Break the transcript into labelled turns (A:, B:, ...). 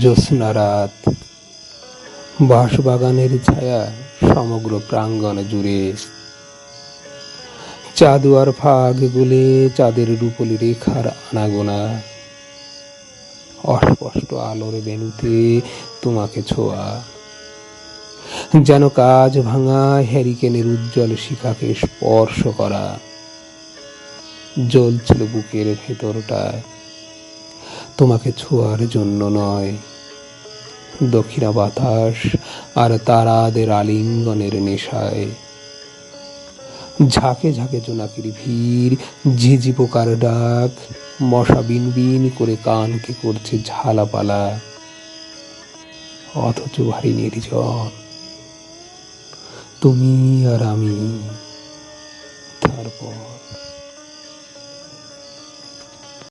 A: জ্যোৎস্না রাত বাঁশবাগানের ছায়া সমগ্র প্রাঙ্গণ জুড়ে। চাদুয়ার ফাগ গুলে চাঁদের রূপলি রেখার আনাগোনা। অস্পষ্ট আলোর বেনুতে তোমাকে ছোঁয়া। যেন কাজ ভাঙা হ্যারিকেনের উজ্জ্বল শিখাকে স্পর্শ করা। জ্বলছিল বুকের ভেতরটায়। তোমাকে ছোঁয়ার জন্য নয়। দক্ষিণা বাতাস আর তারাদের আলিঙ্গনের নেশায়। ঝাঁকে ঝাঁকে জোনাকির ভিড়, ঝিঝি পোকার ডাক, মশা বিন বিন করে কানকে করছে ঝালাপালা। অথচ ভারী নির্জন। তুমি আর আমি, তারপর